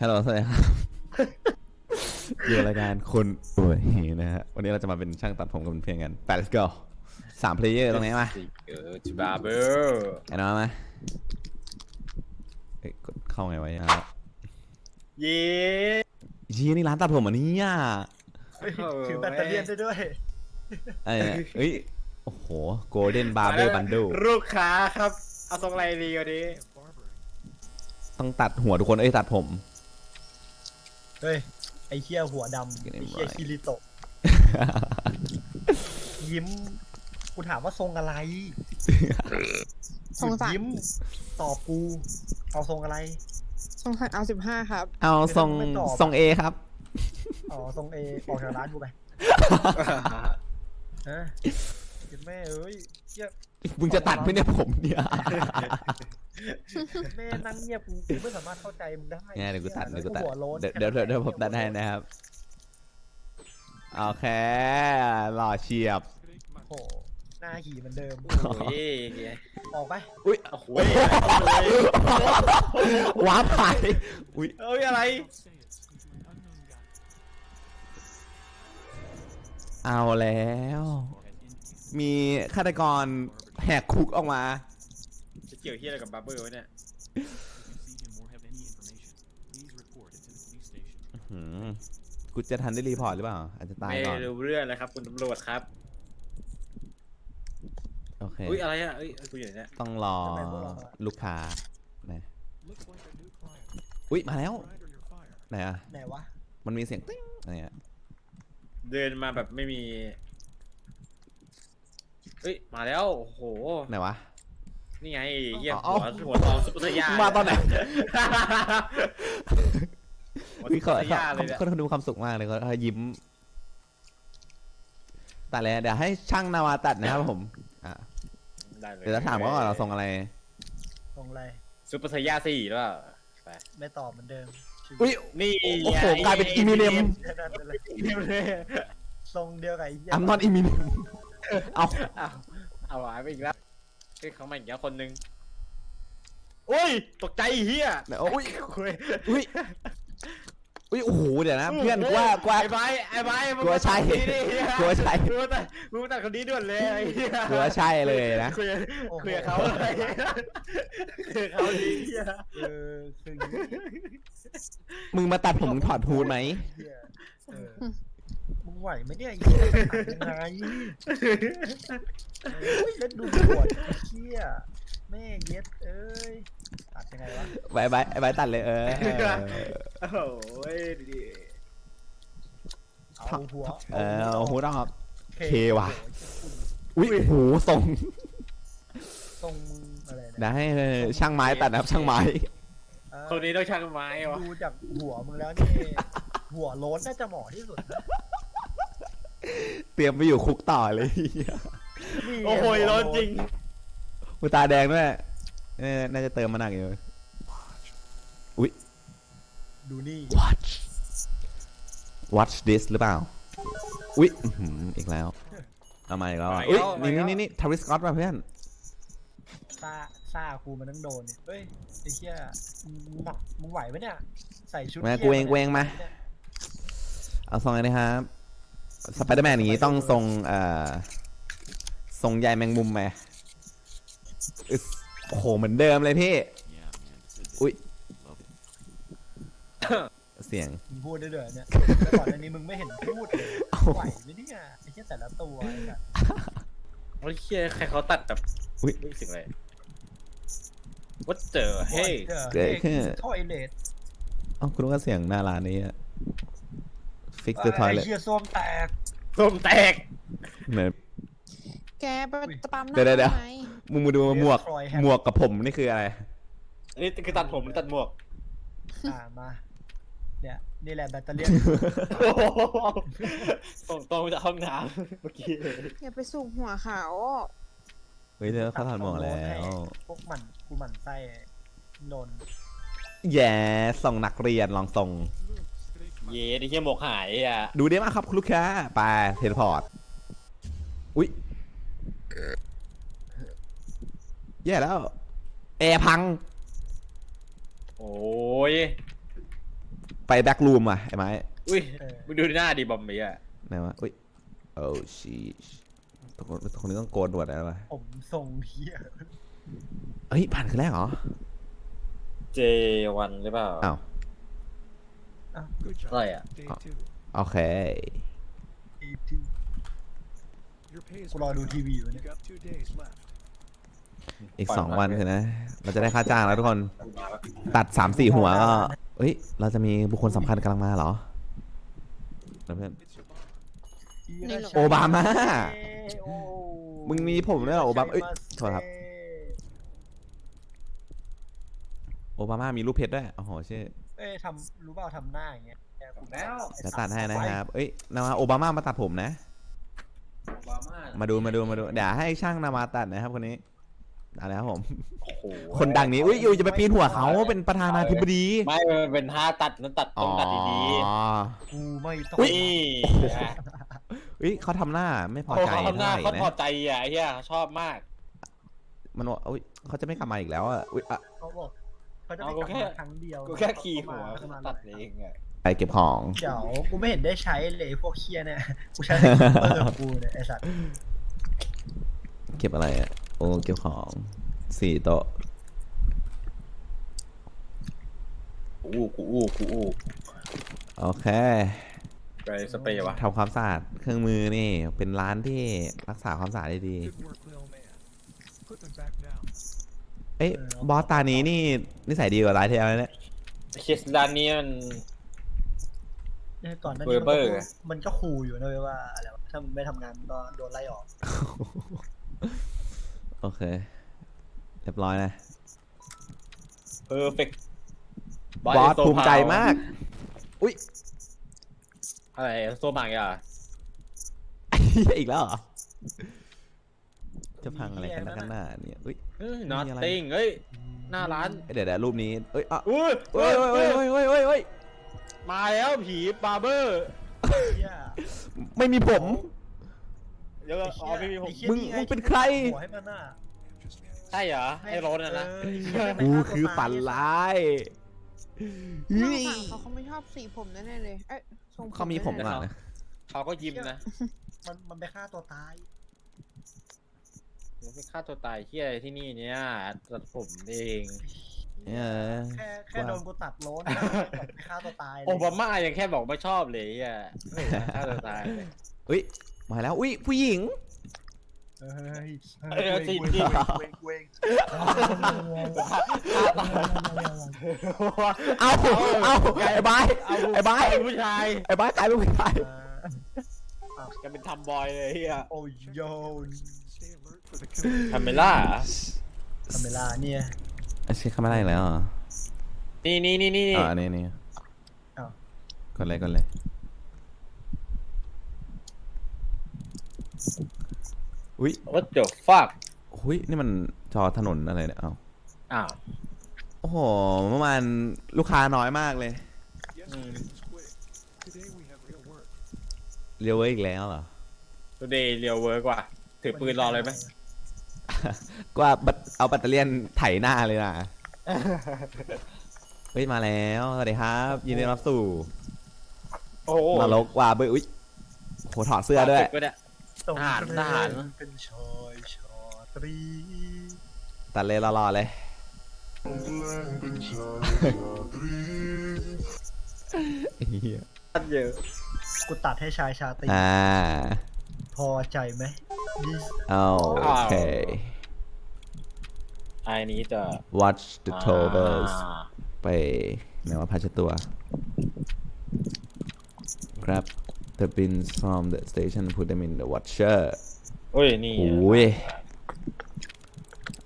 ฮัลโหลสวัสดีครับอยู่รายการคนอวยนะฮะ วันนี้เราจะมาเป็นช่างตัดผมกับเพื่อนกันไป let's go สามเพลเยอร์ตรงนี้มาเออจิบาเบอร์ไอ้น้องมาเอ้ยกดเข้าไงวะเนี่ยเย้ยี่นี่ร้านตัดผมอันนี้อะเฮ้ยถือแบตเตอรี่ได้ด้วย ไอ้เนี่ยเอ้ย โอ้โห golden barber bundle ลูกค้าครับ เอาทรงอะไรดีวันนี้ ต้องตัดหัวทุกคน เอ้ย ตัดผม เฮ้ย ไอ้เคี้ยหัวดำ Get ไอ้ him เคี้ย right คิริโตะยิ้ม กูถามว่าทรงอะไรสงสารยิ้มตอบกู เอาทรงอะไร สงสารเอาสิบห้าครับ เอาทรงไม่ตอบทรงเอครับ อ๋อทรงเอออกจากร้านกูไปฮะเห็นแม่เอ้ยเคี้ยมึงจะตัดไหมเนี่ยผมเนี่ย แม่นั่งเงียบกูกูไม่สามารถเข้าใจมึงได้เนี่ยเดี๋ยวกูตัดแล้เดี๋ยวกูตัดหัวโล้นเดี๋ยวเดี๋ยวเดี๋ยวเดี๋ยวผมตัดให้นะครับโอเคหล่อเฉียบ โอ้โหหน้าขี่เหมือนเดิมโอ้ยออกไปอุ้ยโอ้โหว้าไปอุ้ยเอ้ยอะไร เอาแล้ว มีฆาตกรแหกคุกออกมา จะเกี่ยวที่อะไรกับบาร์เบอร์วะเนี่ย หืมกูจะทันได้รีพอร์ตหรือเปล่า อาจจะตายไม่ก่อน รู้เรื่องเลยครับ คุณตำรวจครับ โอเค อุ้ยอะไรอะเอ้ยกูอยู่ไหนเนี่ยต้องรอลูกค้านะอุ้ยมาแล้ว ไหนอะ ไหนวะ มันมีเสียงติ้งอะไรอะเดินมาแบบไม่มีเฮ้ย มาแล้ว โอ้โห ไหนวะ นี่ไงเยี่ยมเอาหัวเอาหัวทองซุปเปอร์สยามาตอนไหน หัววิซุปเขาเปอร์สยาเลยเนี่ยเขาเขาดูความสุขมากเลยเขาเขายิ้มตัดเลยเดี๋ยวให้ช่างนาวาตัดนะครับผมอะได้เลยเดี๋ยวจะถามว่าก่อนเราส่งอะไรทรงอะไรซุปเปอร์สยาสี่หรือเปล่าไปไม่ตอบเหมือนเดิมชีวิตอุ้ย นี่โอ้โหกลายเป็นอีมิเนมแค่นั้นเลยอีมิเนมทรงเดียวกับไอ้เหี้ย I'm not i m m i n e เอาเอาเอาหายไปอีกแล้ว เฮ้ยเขามาอีกแล้วคนนึงโอ้ย ตกใจไอ้เฮียไหนเอาอุ้ยคุยอุ้ยอุ้ยโอ้โหเดี๋ยวนะเพื่อนกว่ากว่า ไอ้ไบร์ทไอ้ไบร์ทมึงกลัวใช่มาตัดคนนี้ดิเหี้ยกลัวใช่ มึงมาตัดมึงมาตัดคนนี้ด่วนเลยไอ้เหี้ยกลัวใช่เลยนะคุยคุยกับเขาเลยคุยกับเขาดีเหี้ยเออคืออย่างนี้มึงมาตัดผมมึงถอดฮูดไหมเหี้ยเออ มึงไหวไหมเนี่ยไอ้เหี้ยตัดยังไงเฮ้ยแล้วดูปวดไอ้เหี้ยแม่เย็ดเอ้ยตัดยังไงวะบายบายบายตัดเลยเออโอ้โหดีเอาหัวเออเอาฮูดออกเคเคว่ะ อุ้ยโอ้โหส่งทรงมึงอะไรเดี๋เนี่ยยวให้ช่างไม้ตัดนะครับช่างไม้ เออคนนี้ต้องช่างไม้วะดูจากหัวมึงแล้วนี่ หัวโล้นน่าจะเหมาะที่สุดนะ เตรียมไปอยู่คุกต่อเลยนี่โอ้โหหัวร้อนจริงมือตาแดงด้วยเออน่าจะเติมมาหนักอยู่ ดูนี่ watch watch this หรือเปล่า อุ๊ยอื้อหืออีกแล้ว เอามาอีกแล้วอะอุ๊ยนี่นี่นี่นี่ทาริสกอตมาเพื่อนซ่าซ่ากูมันต้องโดนเนี่ยเฮ้ยไอ้เหี้ยมึงหนักมึงไหวไหมเนี่ย ใส่ชุดมาหี้ยกูเองนี่ยกูเองมา เอาทรงอะไรนะครับ สไปเดอร์แมนอย่างงี้ต้องทรงเอ่อทรงใยแมงมุมไหมอึ๊สโอ้โหเหมือนเดิมเลยพี่ อุ๊ยเสียง มึงพูดได้ด้วยเนี่ยแต่ก่อนอันนี้มึงไม่เห็นพูดเลยเอ้าไหวไหมเนี่ยไอ้เหี้ยแต่ละตัวไอ้สัสโอ้ยเฮียใครเขาตัดแบบอุ๊ย รู้สึกอะไร What the hey เกิดขึ้นทอยเลทเอ้าคุณรู้ว่าเสียงหน้าร้านนี้อะ fix the ไอ้ toilet เหี้ยส้วมแตก ส้มแตกเหมือนแกไปปั๊มหน้าเดี๋ยวเดี๋ยวเดี๋ยวทำไมมึงมาดูหมวกหมวกกับผมนี่คืออะไร อันนี้คือตัดผมหรือตัดหมวกอ่ามา เนี่ย นี่แหละแบตเตอรี่ยนโอ้โหส่งตรงมาจากห้องน้ำเมื่อกี้เลยอย่าไปสูบหัวเขาเฮ้ยเธอเขาถอดหมวกแล้ว พวกหมันกูหมันไส้โดนแย่ส่งนักเรียนลองส่ง เย้ไอ้เฮียหมวกหายอะดูได้มากครับคุณลูกค้าไปเทเลพอร์ต อุ๊ยแย่แล้วแอร์พังโอ้ยไปแบ็กรูมอะไอ้ไม้อุ้ยเออมึงดูหน้าดิบอมบี้อะไหนวะอุ้ยโอ้ชีทุกคนทุกคนนี้ต้องโกนหนวดอะไรวะผมทรงเฮียเฮ้ยผ่านคืนแรกเหรอเจวันหรือเปล่าอ้าว Good job. อะไรอะ Day Oh. two. โอเค Your pay is กูรอดูทีวีอยู่ You เนี่ย got two days left. อีกสองวันคือนะ เราจะได้ค่าจ้างแล้วทุกคน ตัดสามสี่หัวก็เฮ้ย เราจะมีบุคคลสำคัญกำลังมาเหรอนะเพื่อน It's your boss. นี่เหรอโอบามาโอ้มึงมีผมด้วยเหรอโอบามาเอ้ยโทษครับ โอบามามีรูปเพชรด้วยโอ้โหชื่อ เอ้ยทำรู้เปล่าทำหน้าอย่างเงี้ยแกกูแล้ว จะตัดให้นะครับ เอ้ยนามาโอบามามาตัดผมนะ โอบามามาดูมาดูมาดู เดี๋ยวให้ช่างนามาตัดนะครับคนนี้เอาแล้วครับผม โอ้โหคนดังนี้อุ้ยอยู่จะไปปีนหัวเขาเป็นประธานาธิบดี ไม่มันเป็นท่าตัดนั้นตัดต้องตัดดีอ๋อกูไม่ต้องๆนี่นะเฮ้ยเขาทำหน้าไม่พอโอ้ใจเขาทำหน้าเท่าเขาไหร่พอนะใจอะไอ้เหี้ยเขาชอบมากมันว่าอุ้ยเขาจะไม่กลับมาอีกแล้วอะอุ้ยอะเขาบอก เขาจะเอาไม่กูกลับแค่มาครั้งเดียวกูแค่ขี่หัวเขาเขามาตัดเองอะไปเก็บของเดี๋ยวกูไม่เห็นได้ใช้เลยพวกเคียเนี่ยกูใช้แต่เปิดกูเนี่ยไอสัตว์เก็บอะไรอะโอ้เก็บของสี่โต๊ะอู้กูอู้กูอู้โอเคไปสเปรย์วะทำความสะอาดเครื่องมือนี่ เป็นร้านที่รักษาความสะอาดได้ดี เอ้ยบอสตานี้นี่นิสัยดีกว่าร้านที่แล้วเนี่ยเคสด้านนี้มันเนี่ยก่อนหน้านี้มันเบอร์ก็เบอร์มันก็ขู่อยู่นะเว้ยว่าอะไรวะถ้าไม่ทำงานก็โดนไล่ออก โอเค เรียบร้อยนะ เพอร์เฟกบอสภูมิใจมาก อุ้ยอะไรโซบางอะ อีกแล้วเหรอ จะพังอะไรกันนักกันหน้าเนี่ยอุ้ย นอตมีอะไร ติ้งเฮ้ย หน้าร้านเดี๋ยวเดี๋ยวรูปนี้เอ้ยอะอุ้ยเฮ้ยเฮ้ยเฮ้ยเฮ้ยเฮ้ยเฮ้ยมาแล้วผีบาร์เบอร์ เหี้ยไม่มีผม เดี๋ยวไอ้อ๋เหี้อยไม่มีผม ไอ้หี้ยมึงไมึงเป็นใคร หัวให้มันน่ะ Just manage. ใช่เหรอ ไอ้โรนอะนะ เออไอ้เหี้ยไม่กูฆ่าตัวคือตายฝันร้ายน่าเฮ้ยสงสารเขาเขาไม่ชอบสีผมแน่ๆเลย เอ้ยทรงเขามีผมแน่ๆก่อนเลยนะ เขาก็ยิ้มนะ มันมันไปฆ่าตัวตาย ไม่ฆ่าตัวตายเฮียอะไรที่นี่เนี่ยตัดผมเองเออแค่แค่โดนกูตัดโล้นนะแบบไปฆ่าตัวตายเลยโอบามายังแค่บอกไม่ชอบเลยอะไม่เห็นฆ่าตัวตายเลยอุ้ยมาแล้วอุ้ยผู้หญิง เฮ้ยเออจริงจริงเวงเวงเอาเอาไอ้บายเอาไอ้บายเป็นผู้ชายไอ้บายกลายเป็นผู้ชายแกเป็นทำบอยเลยเฮียโอ้ยโย Stay alert for the killer. ทำเมล่าคาเมล่าเนี่ยไอ้เช็คเข้ามาได้แล้วเหรอนี่นี่นี่นี่อ่านี่นี่อ้าวกดเลยกดเลยอุ้ยว่าเดี๋ยวฟักอุ้ยนี่มันจอถนนอะไรเนี่ยเอ้าอ้าวโอ้โหเมื่อวานลูกค้าน้อยมากเลย Yesterday was quick. Today we have real work. เรียวเว้ยอีกแล้วเหรอตัวเดย์เรียวเวิร์กว่ะถือปืนรอเลยไหม ก็ว่าบัตเอาแบตเตอรี่ยนไถหน้าเลยนะเฮ้ยมาแล้วสวัสดีครับยินดีต้อนรับสู่โอ้โหนรกว่าเบ้ยอุ้ยโหถอดเสื้อด้วยก็ได้ตรงทหารทหาร เป็นชอยชอตรีตัดเลยรอๆเลยเหี้ยตัดเยอะกูตัดให้ชายชาตรีอ่า พอใจไหม This เอาโอเค ไอ้นี้จะ watch the towers อ่าไปไหนว่าพัชตัว grab the bins from the station put them in the washer โอ้ย นี่โอ้ย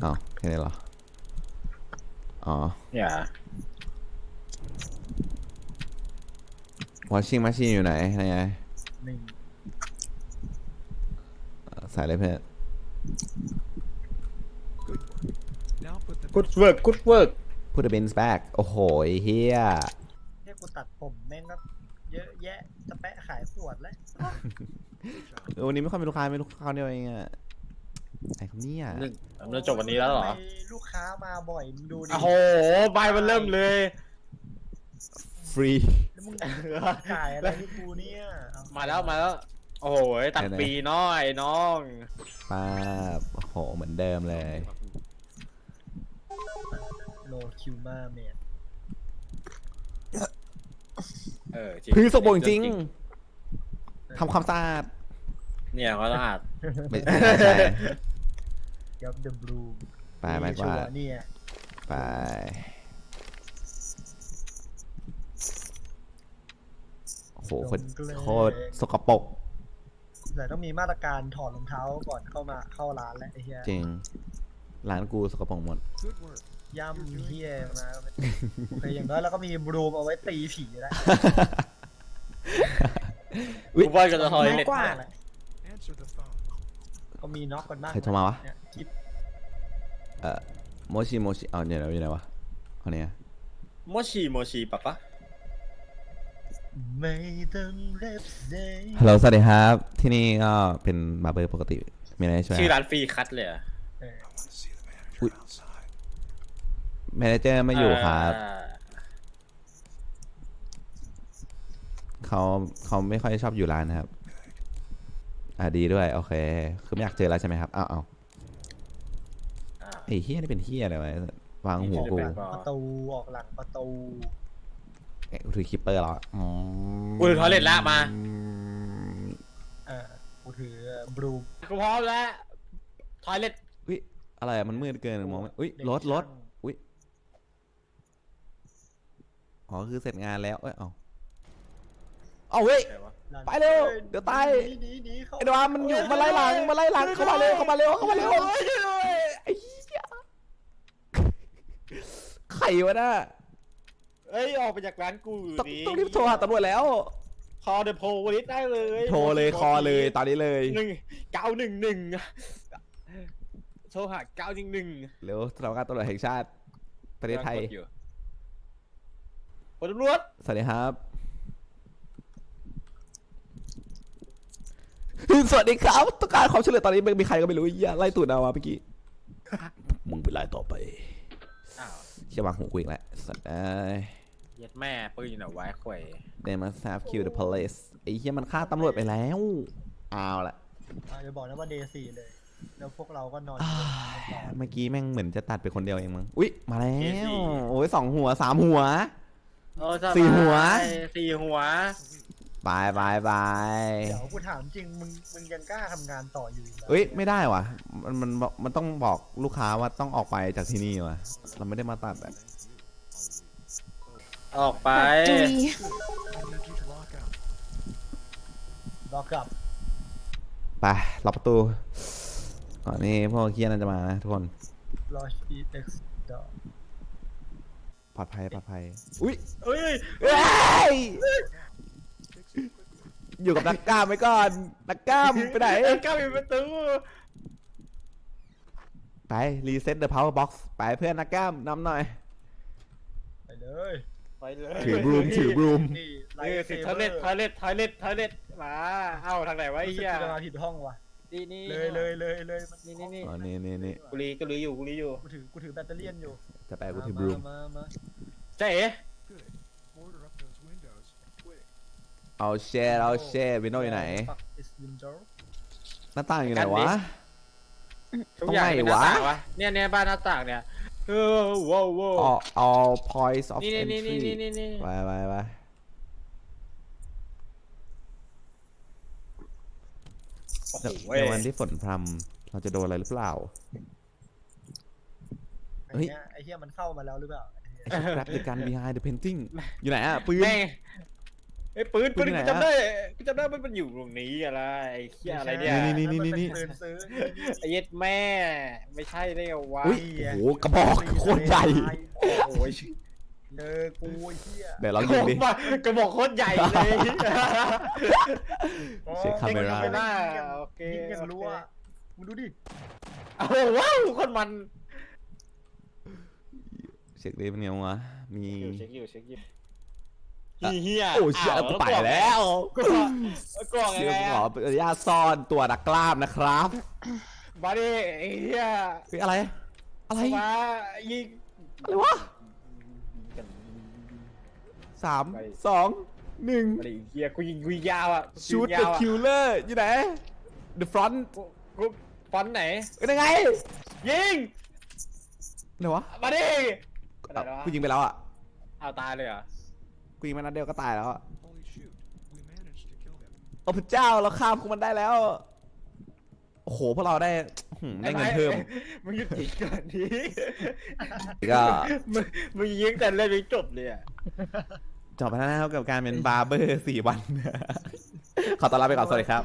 เอาแค่นี้เหรอ อ๋อเนี่ย washing machine อยู่ไหนไหนไงนี่เอ่อใส่เลยเพื่อน กูดเวิร์กกูดเวิร์ก put the bins back โอ้โหไอ้เฮียเนี่ยกูตัดผมแม่งก็เยอะแยะจะแปะขายขวดแล้วเออวันนี้ไม่ค่อยมีลูกค้าไม่ลูกค้าเดียวเองอะไอ้คำนี้อะหนึ่งมันจบวันนี้แล้วเหรอ ทำไมลูกค้ามาบ่อยมึงดูดิโอ้โหใบมันเริ่มเลย ฟรี แล้วมึงจ่ายอะไรให้กูเนี่ยเอมาแล้วมาแล้ว โอ้โหตัดไหนๆ ปีน้อยน้อง ป้าบโอ้โหเหมือนเดิมเลย โลคิวมาเมดเออจริงพื้นสกปรกจริงทำความสะอาดเนี่ยเขาต้องอาดไม่ไม่ใช่ยับเดอะบลูไปไม้กวาดเนี่ยไปโอ้โหโคตรโคตรสกปรกแต่ต้องมีมาตรการถอดรองเท้าก่อนเข้ามาเข้าร้านแหละไอ้เหี้ยจริง ร้านกูสกปรกหมด Good work. ย่ำเหี้ยมาโอเคอย่างน้อยเราก็มีบลูมเอาไว้ตีผีแล้วอุ๊ยกูว่ากันจะทอยเล็ตกว่า Answer the phone. ก็มีน็อกกันบ้างใครโทรมาวะเนี่ยคลิปเอ่อโมชิโมชิเอาเนี่ยเดี๋ยวอยู่ไหนวะเอาเนี่ยโมชิโมชิปะปะไม่ต้องเล็บเดย์ฮัลโหลสวัสดีครับ ที่นี่ก็เป็นบาร์เบอร์ปกติมีอะไรให้ช่วยชื่อร้านฟรีคัทเลยเหรอเออ I want to see the manager Wait. outside. แมเนเจอร์ไม่อยู่ครับอ่าเขาเขาไม่ค่อยชอบอยู่ร้านนะครับ อ่าดีด้วย โอเค คือไม่อยากเจอแล้วใช่ไหมครับอ้าวอ้าวอ่าไอ้เฮียนี่เป็นเฮียอะไรวะวางหัวกูแปลกประตูออกหลังประตูเอ๊ะกูถือคิปเปอร์แล้วอะอ๋อกูทอยเล็ตละมาเออกูถือบลูมกูพร้อมแล้วทอยเล็ต อุ้ยอะไรอะมันมืดเกินมองไม่อุ้ยรถรถ อุ้ยอ๋อคือเสร็จงานแล้ว เอ้ย เอาเอาเว้ยไปเร็ว เดี๋ยวตาย หนีหนีหนีเข้าไอ้ดวามันอยู่มาไล่หลังมาไล่หลังเข้ามาเร็วเข้ามาเร็วเข้ามาเร็วไอ้เหี้ยไข่วะน่ะเอ้ยออกไปจากร้านกูต้องต้องรีบโทรหาตำรวจแล้ว คอเดอะโพลิสได้เลยโทรเลยคอเลยตอนนี้เลยหนึ่งเก้าหนึ่งหนึ่งโทรหาเก้าหนึ่งหนึ่งเร็วสำนักงานตำรวจแห่งชาติประเทศไทย คนตำรวจสวัสดีครับ สวัสดีครับต้องการความช่วยเหลือตอนนี้ไม่มีใครก็ไม่รู้อย่าไล่ตูดเอามาเมื่อกี้ มึงไปไล่ต่อไปอ้าวเชื่อวางหูกูอีกแล้วสัตว์เอ้ยเย็ดแม่ปืนอยู่ไหนวะไอ้ข่วย They must have killed the police ไอ้เหี้ยมันฆ่าตำรวจไปแล้วเอาละอะอย่าบอกนะว่าเดย์สี่เลย แล้วพวกเราก็นอนอ่าอยู่บนเมื่อกี้แม่งเหมือนจะตัดไปคนเดียวเองมั้งอุ๊ยมาแล้ว โอ้ยสองหัวสามหัว โอ้สบายสี่หัว สี่หัว บายบายบายเดี๋ยวกูถามจริงมึงมึงยังกล้าทำงานต่ออยู่อีกเหรอเอ้ยไม่ได้ว่ะ มันมันมันต้องบอกลูกค้าว่าต้องออกไปจากที่นี่ว่ะ เราไม่ได้มาตัดอะออกไป จุย I need you to lock out. รอกลับไปล็อกประตูก่อนนี้พวกเคียนั่นจะมานะทุกคนรอชีเอ็กซ์ดอ ปลอดภัยปลอดภัย อุ๊ยเอ้ยเอ้ยอยู่กับนักกล้ามไว้ก่อนนักกล้ามไปไหนเอ้ยก้าวปิดประตูไปรีเซ็ตเดอะพาวเวอร์บ็อกซ์ไปเพื่อนนักกล้ามนำหน่อย ไปเลยไปเลยถือบรูมถือบรูม นี่ไลเออท์เซสิเวทออเล็ตร์ทอเล็ตทอเล็ตทอเล็ตมาเอ้าทางไหนวะไอ้รู้สึกเหี้ยจะมาผิดห้องว่ะ นี่นี่เลยเลยเลยเลยมันนี่นี่นี่อ๋อนี่นี่นี่กูรีกูรีอยู่กูรีอยู่กูถือกูถือแบตเตอรี่ยนอยู่ จะไปกูถือบรูมมามาเจ๊เอ๋ Good. Order up those windows. Quick. เอาแชร์เอาแชร์วินโดว์อยู่ไหน Fuck is window หน้าต่างอยู่ไหนวะ ทุกอย่างตรงไหนเป็นหน้าต่างวะวะเนี่ยเนี่ยบ้านหน้าต่างเนี่ยเออว้าวว้าว all all points of นี่นี่ entry นี่นี่นี่นี่ไปไปไปโอ้โหในวันที่ฝนพรำเราจะโดนอะไรหรือเปล่าไอ้ เฮ้ยเนี้ย ไอ้เหี้ยมันเข้ามาแล้วหรือเปล่าไอ้ชุดแรปในการ behind the painting อยู่ไหนอะปืน แม่งไอ้ปืนปืปืนนที่ไหนกูอะ จำได้กูจำได้มันมันอยู่ตรงนี้อะไรไอ้เหี้ยอะไรเนี่ยนี่นี่นี่นี่นี่มัเป็ปืซื้อไอ้เย็ดแม่ไม่ใช่ได้ไงวะอุ้ยโอ้โหกระบอกโคตรใหญ่โอ้โหเจอกูไอ้เหี้ยเดี๋ยวลองยิงดิ กระบอกโคตรใหญ่เลยเช็ค camera เช็ค camera โอเคยิงกันรัวมึงดูดิ โอ้โหว้าวโคนมัน เช็คดิเป็นไงวะ มี เช็คอยู่เช็คอยู่อะเฮียโอ้เชี่ยกูไปแล้วกล่องกล่องเชี่ยัยงไงขออะอนุญาตซ่อนตัวนักกล้ามนะครับมาดิไอ้เฮียเฮ้ยอะไร อะไรมายิงอะไรวะสามสองหนึ่งอะไรเฮียกูยิงกูยิงยาวอะชูดยิง the ยาวอะ killer อยู่ไหน the front กูกูฟอนต์ไหนเอ้ยยังไง ยิงไหนวะ มาดิ เอ้ากูยิงไปแล้วอะ เอาตายเลยเหรอ กูยิงมานัดเดียวก็ตายแล้วอะ Holy shoot. We managed to kill him. โอ้พระเจ้าเราข้ามพวกมันได้แล้ว โอ้โหพวกเราได้หืมได้เงินเพิ่มมึงหยุดยิงก่อนดิก็ มึงมึงยิงแต่เล่นไม่จบเลยอะจบไปแล้วนะครับกับการเป็นบาร์เบอร์สี่วัน ขอต้อนรับไปก่อนสวัสดีครับ